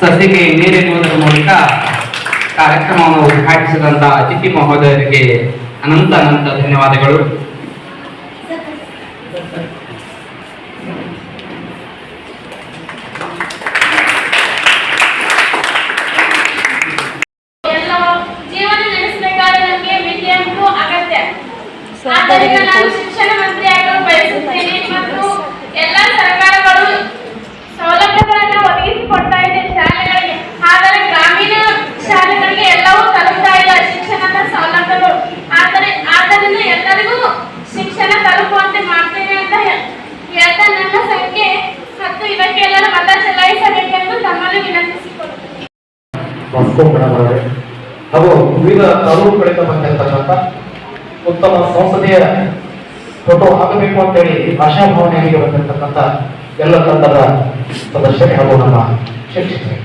ಸದಸ್ಯರಿಗೆ ನೀರೆನ್ನುವುದರ ಮೂಲಕ ಕಾರ್ಯಕ್ರಮವನ್ನು ಉದ್ಘಾಟಿಸಿದಂತ ಅತಿಥಿ ಮಹೋದಯರಿಗೆ ಅನಂತ ಅನಂತ ಧನ್ಯವಾದಗಳು. ಎಲ್ಲ ಜೀವನ ನಡೆಸಬೇಕಾದ್ರೆ ನಮಗೆ ವಿದ್ಯೆಯಂತೂ ಅಗತ್ಯ ಆದ್ದರಿಂದ ನಾನು ಶಿಕ್ಷಣ ಮಂತ್ರಿ ಆಗಲು ಬಯಸುತ್ತೇನೆ ಮತ್ತು ಎಲ್ಲ ಸರ್ಕಾರಗಳು ಸೌಲಭ್ಯಗಳನ್ನು ಒದಗಿಸಿಕೊಡ್ತಾ ಇದೆ ಶಾಲೆಗಳಿಗೆ ಆದರೆ ಗ್ರಾಮೀಣ ಶಾಲೆಗಳಿಗೆ ಎಲ್ಲವೂ ತಲುಪ್ತಾ ಇಲ್ಲ ಶಿಕ್ಷಣದ ಸೌಲಭ್ಯಗಳು ಆದರೆ ಆದ್ದರಿಂದ ಎಲ್ಲರಿಗೂ ಶಿಕ್ಷಣ ತಲುಪುವಂತೆ ಮಾಡ್ತೇನೆ ಅಂತ ಹೇ- ಹೇಳ್ತಾ ನನ್ನ ಸಂಖ್ಯೆ ಹಾಗೂ ವಿವಿಧ ತಾಲೂಕುಗಳಿಂದ ಬಂದಿರತಕ್ಕಂಥ ಉತ್ತಮ ಸಂಸದೀಯ ಫೋಟೋ ಹಾಕಬೇಕು ಅಂತೇಳಿ ಆಶಾಭಾವನೆಯಾಗಿ ಬಂದಿರತಕ್ಕಂಥ ಎಲ್ಲ ತಂಡದ ಸದಸ್ಯರೇ ಹಾಗೂ ನಮ್ಮ ಶಿಕ್ಷಕರೇ.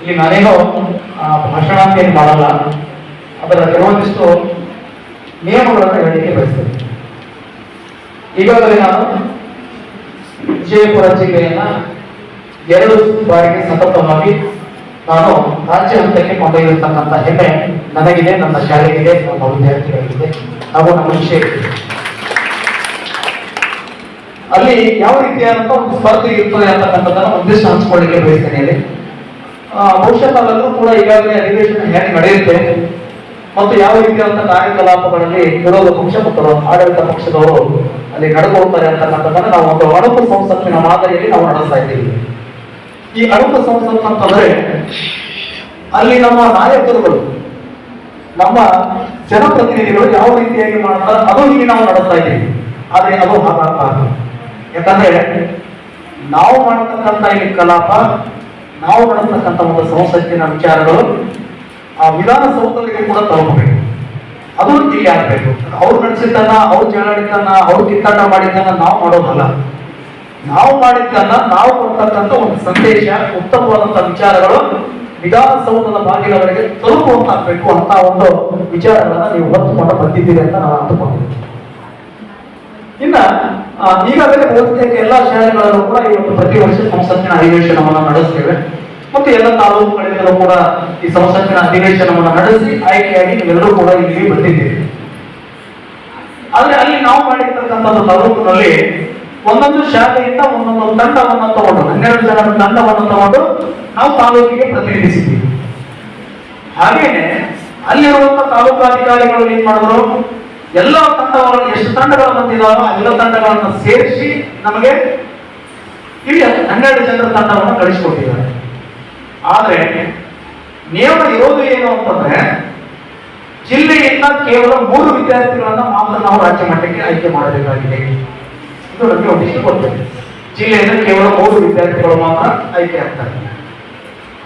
ಇಲ್ಲಿ ನಾನೇನೋ ಭಾಷಣ ಅಂತ ಏನು ಮಾಡಲ್ಲ, ಅದರ ಕೆಲವೊಂದಿಷ್ಟು ನಿಯಮಗಳನ್ನು ಹೇಳಲಿಕ್ಕೆ ಬಯಸ್ತೇನೆ. ಈಗಾಗಲೇ ನಾನು ವಿಜಯಪುರ ಜಿಲ್ಲೆಯನ್ನ ಎರಡು ಬಾರಿಗೆ ಸತತವಾಗಿ ನಾನು ರಾಜ್ಯ ಹಂತಕ್ಕೆ ಕೊಂಡೊಯ್ಯಿರತಕ್ಕಂಥ ಹೆಮ್ಮೆ ನನಗಿದೆ, ನನ್ನ ಶಾಲೆಗಿದೆ, ನಮ್ಮ ವಿದ್ಯಾರ್ಥಿಗಳಿಗಿದೆ. ಹಾಗೂ ನಮ್ಮ ವಿಷಯಕ್ಕೆ ಅಲ್ಲಿ ಯಾವ ರೀತಿಯಾದಂಥ ಒಂದು ಸ್ಪರ್ಧೆ ಇರ್ತದೆ ಅಂತಕ್ಕಂಥದ್ದನ್ನು ಒಂದಿಷ್ಟು ಹಂಚ್ಕೊಳ್ಳಿಕ್ಕೆ ಬಯಸ್ತೇನೆ ಅಲ್ಲಿ ಬಹುಶಃ ಕೂಡ ಈಗಾಗಲೇ ಅಧಿವೇಶನ ಹೇಗೆ ನಡೆಯುತ್ತೆ ಮತ್ತು ಯಾವ ರೀತಿಯಾದಂಥ ಕಾರ್ಯಕಲಾಪಗಳಲ್ಲಿ ವಿರೋಧ ಪಕ್ಷ ಮತ್ತು ಆಡಳಿತ ಪಕ್ಷದವರು ಅಲ್ಲಿ ನಡ್ಕೊಳ್ತಾರೆ ಅಂತಕ್ಕಂಥದ್ದನ್ನು ನಾವು ಒಂದು ಅಣುಕು ಸಂಸತ್ತಿನ ಮಾದರಿಯಲ್ಲಿ ನಾವು ನಡೆಸ್ತಾ ಇದ್ದೀವಿ. ಈ ಅಣುಕು ಸಂಸತ್ ಅಂತಂದ್ರೆ ಅಲ್ಲಿ ನಮ್ಮ ನಾಯಕರುಗಳು, ನಮ್ಮ ಜನಪ್ರತಿನಿಧಿಗಳು ಯಾವ ರೀತಿಯಾಗಿ ಮಾಡ್ತಾರೆ ಅದು ಇಲ್ಲಿ ನಾವು ನಡೆಸ್ತಾ ಇದ್ದೀವಿ. ಆದ್ರೆ ಅದು ಹಾಗಾಗಬಾರದು ಯಾಕಂದ್ರೆ ನಾವು ಮಾಡತಕ್ಕಂಥ ಈ ಕಲಾಪ, ನಾವು ನಡೆಸ್ತಕ್ಕಂಥ ಒಂದು ಸಂಸತ್ತಿನ ವಿಚಾರಗಳು ಆ ವಿಧಾನಸೌಧಗಳಿಗೆ ಕೂಡ ತಲುಪಬೇಕು. ಅದು ಜಿಲ್ಲೆ ಆಗ್ಬೇಕು. ಅವ್ರು ನಡೆಸಿದ್ದನ್ನ, ಅವ್ರು ಜಗಳಾಡಿದ್ದನ್ನ ಅವ್ರು ಕಿತ್ತಾಟ ಮಾಡಿದ್ದನ್ನ ನಾವು ಮಾಡೋದಲ್ಲ. ನಾವು ಮಾಡಿದ್ದನ್ನ, ನಾವು ಕೊಡ್ತಕ್ಕಂಥ ಒಂದು ಸಂದೇಶ, ಉತ್ತಮವಾದಂಥ ವಿಚಾರಗಳು ವಿಧಾನಸೌಧದ ಬಾಗಿಲವರೆಗೆ ತಲುಪುವಂತಾಗಬೇಕು ಅಂತ ಒಂದು ವಿಚಾರಗಳನ್ನ ನೀವು ಹೊತ್ತುಕೊಂಡು ಬಂದಿದ್ದೀರಿ ಅಂತ ನಾನು ಅಂದುಕೊಂಡಿದ್ದೀನಿ ಇನ್ನ ಈಗಾಗಲೇ ಬಹುತೇಕ ಎಲ್ಲಾ ಶಾಲೆಗಳಲ್ಲೂ ಕೂಡ ಈ ಒಂದು ಪ್ರತಿ ವರ್ಷ ಸಂಸತ್ತಿನ ಅಧಿವೇಶನವನ್ನು ನಡೆಸ್ತೇವೆ. ಮತ್ತು ಎಲ್ಲ ತಾಲೂಕುಗಳಿಂದಲೂ ಕೂಡ ಈ ಸಂಸತ್ತಿನ ಅಧಿವೇಶನವನ್ನು ನಡೆಸಿ ಆಯ್ಕೆಯಾಗಿ ನೀವೆಲ್ಲರೂ ಕೂಡ ಇಲ್ಲಿ ಬಂದಿದ್ದೀರಿ. ಆದ್ರೆ ಅಲ್ಲಿ ನಾವು ಮಾಡಿರ್ತಕ್ಕಂಥ ತಾಲೂಕಿನಲ್ಲಿ ಒಂದೊಂದು ಶಾಲೆಯಿಂದ ಒಂದೊಂದು ತಂಡವನ್ನು ತಗೊಂಡು, ಹನ್ನೆರಡು ಜನರ ತಂಡವನ್ನು ತಗೊಂಡು ನಾವು ತಾಲೂಕಿಗೆ ಪ್ರತಿನಿಧಿಸಿದ್ದೀವಿ ಹಾಗೇನೆ ಅಲ್ಲಿರುವಂತ ತಾಲೂಕಾಧಿಕಾರಿಗಳು ಏನ್ ಮಾಡಿದ್ರು? ಎಲ್ಲ ತಂಡಗಳು ಎಷ್ಟು ತಂಡಗಳು ಬಂದಿದಾರೋ ಎಲ್ಲ ತಂಡಗಳನ್ನು ಸೇರಿಸಿ ನಮಗೆ ಇಲ್ಲಿ ಹನ್ನೆರಡು ಜನರ ತಂಡವನ್ನು ಕಳಿಸಿಕೊಟ್ಟಿದ್ದಾರೆ. ಆದ್ರೆ ನಿಯಮ ಇರೋದು ಏನು ಅಂತಂದ್ರೆ ಜಿಲ್ಲೆಯಿಂದ ಕೇವಲ ಮೂರು ವಿದ್ಯಾರ್ಥಿಗಳನ್ನ ಮಾತ್ರ ನಾವು ರಾಜ್ಯ ಮಟ್ಟಕ್ಕೆ ಆಯ್ಕೆ ಮಾಡಬೇಕಾಗಿದೆ. ಇದು ನಮಗೆ ಒಂದಿಷ್ಟು ಗೊತ್ತಿದೆ. ಜಿಲ್ಲೆಯಿಂದ ಕೇವಲ ಮೂರು ವಿದ್ಯಾರ್ಥಿಗಳು ಮಾತ್ರ ಆಯ್ಕೆ ಆಗ್ತಾರೆ.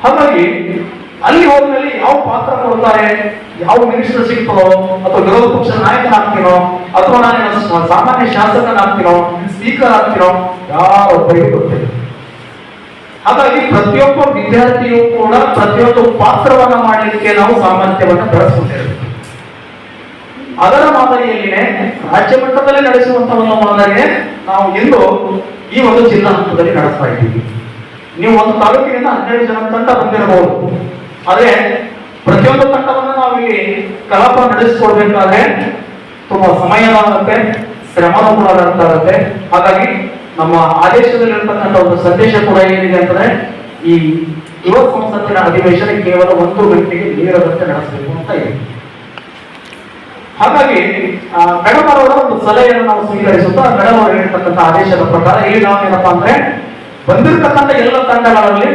ಹಾಗಾಗಿ ಅಲ್ಲಿ ಹೋದ್ಮೇಲೆ ಯಾವ ಪಾತ್ರ ಕೊಡ್ತಾರೆ? ಯಾವ ಮಿನಿಸ್ಟರ್ ಸಿಗ್ತದೋ ಅಥವಾ ವಿರೋಧ ಪಕ್ಷ ನಾಯಕನಾಗ್ತೀನೋ ಅಥವಾ ನಾನು ಸಾಮಾನ್ಯ ಶಾಸಕನಾಗ್ತೀನೋ ಸ್ಪೀಕರ್ ಆಗ್ತೀನೋ ಯಾರೊಬ್ಬರಿಗೂ ಗೊತ್ತಿಲ್ಲ. ಹಾಗಾಗಿ ಪ್ರತಿಯೊಬ್ಬ ವಿದ್ಯಾರ್ಥಿಯು ಕೂಡ ಪ್ರತಿಯೊಂದು ಪಾತ್ರವನ್ನ ಮಾಡಲಿಕ್ಕೆ ನಾವು ಸಾಮರ್ಥ್ಯವನ್ನು ಬೆಳೆಸ್ಕೊಂಡಿರಬೇಕು ಅದರ ಮಾದರಿಯಲ್ಲಿನೇ ರಾಜ್ಯ ಮಟ್ಟದಲ್ಲಿ ನಡೆಸುವಂತಹ ಒಂದು ಮಾದರಿಯೇ ನಾವು ಇಂದು ಈ ಒಂದು ಜಿಲ್ಲಾ ಹಂತದಲ್ಲಿ ನಡೆಸ್ತಾ ಇದ್ದೀವಿ. ನೀವು ಒಂದು ತಾಲೂಕಿನಿಂದ ಹನ್ನೆರಡು ಜನ ತಂಡ ಬಂದಿರಬಹುದು. ಆದ್ರೆ ಪ್ರತಿಯೊಂದು ತಂಡವನ್ನು ನಾವು ಇಲ್ಲಿ ಕಲಾಪ ನಡೆಸಿಕೊಡ್ಬೇಕಾದ್ರೆ ತುಂಬಾ ಸಮಯವಾಗುತ್ತೆ ಶ್ರಮನೂ ಕೂಡ ಆಗುತ್ತೆ. ಹಾಗಾಗಿ ನಮ್ಮ ಆದೇಶದಲ್ಲಿರ್ತಕ್ಕಂಥ ಒಂದು ಸಂದೇಶ ಕೂಡ ಏನಿದೆ ಅಂತಂದ್ರೆ, ಈ ಯುವ ಸಂಸತ್ತಿನ ಅಧಿವೇಶನ ಕೇವಲ ಒಂದು ಗಂಟೆಗೆ ನೀರದಂತೆ ನಡೆಸಬೇಕು ಅಂತ ಇದೆ. ಹಾಗಾಗಿ ಮೇಡಮ್ ಅವರ ಒಂದು ಸಲಹೆಯನ್ನು ನಾವು ಸ್ವೀಕರಿಸುತ್ತಾ ಮೇಡಮ್ ಅವರು ಹೇಳಿರ್ತಕ್ಕಂಥ ಆದೇಶದ ಪ್ರಕಾರ ಇಲ್ಲಿ ನಾವು ಏನಪ್ಪಾ ಅಂದ್ರೆ, ಬಂದಿರತಕ್ಕಂಥ ಎಲ್ಲ ತಂಡಗಳಲ್ಲಿ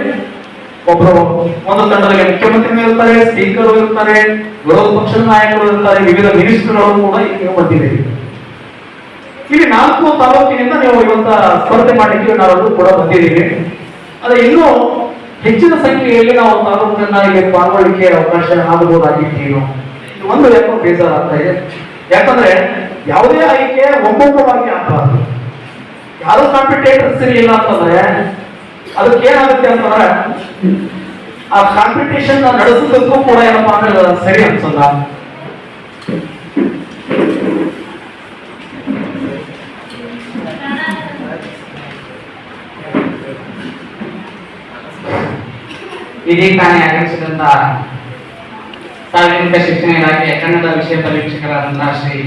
ಒಬ್ಬರು ಒಂದು ತಂಡದಲ್ಲಿ ಮುಖ್ಯಮಂತ್ರಿಗಳು ಇರ್ತಾರೆ ಸ್ಪೀಕರ್ ಇರ್ತಾರೆ, ವಿರೋಧ ಪಕ್ಷದ ನಾಯಕರು ಇರ್ತಾರೆ, ವಿವಿಧ ಮಿನಿಸ್ಟರ್ಗಳು ಕೂಡ ಈಗ ಇಲ್ಲಿ ನಾಲ್ಕು ತಾಲೂಕಿನಿಂದ ನೀವು ಇವತ್ತ ಸ್ಪರ್ಧೆ ಮಾಡಲಿಕ್ಕೆ ನಾವೆಲ್ಲರೂ ಕೂಡ ಬಂದಿದ್ದೀವಿ ಆದರೆ ಇನ್ನೂ ಹೆಚ್ಚಿನ ಸಂಖ್ಯೆಯಲ್ಲಿ ನಾವು ತಾಲೂಕಿನ ಇಲ್ಲಿ ಪಾಲ್ಗೊಳ್ಳಿಕ್ಕೆ ಅವಕಾಶ ಇದು ಒಂದು ಯಾಕೋ ಬೇಜಾರಾಗ್ತಾ ಇದೆ. ಯಾಕಂದ್ರೆ ಯಾವುದೇ ಆಯ್ಕೆ ಒಮ್ಮೊಮ್ಮವಾಗಿ ಆಗಬಾರ್ದು. ಯಾರು ಕಾಂಪಿಟೇಟರ್ಸ್ ಇಲ್ಲ ಅಂತಂದ್ರೆ ಅದಕ್ಕೆ ಏನಾಗುತ್ತೆ ಅಂತಂದ್ರೆ ಆ ಕಾಂಪಿಟೇಷನ್ ನಡೆಸೋದಕ್ಕೂ ಕೂಡ ಏನಪ್ಪಾ ಅಂದ್ರೆ ಸರಿ ಅನ್ಸಲ್ಲ. ಇದೀಗ ತಾನೇ ಆಗಮಿಸಿದಂತಹ ಸಾರ್ವಜನಿಕ ಶಿಕ್ಷಣ ಇಲಾಖೆಯ ಕನ್ನಡ ವಿಷಯ ಪರೀಕ್ಷಕರಾದಂತಹ ಶ್ರೀ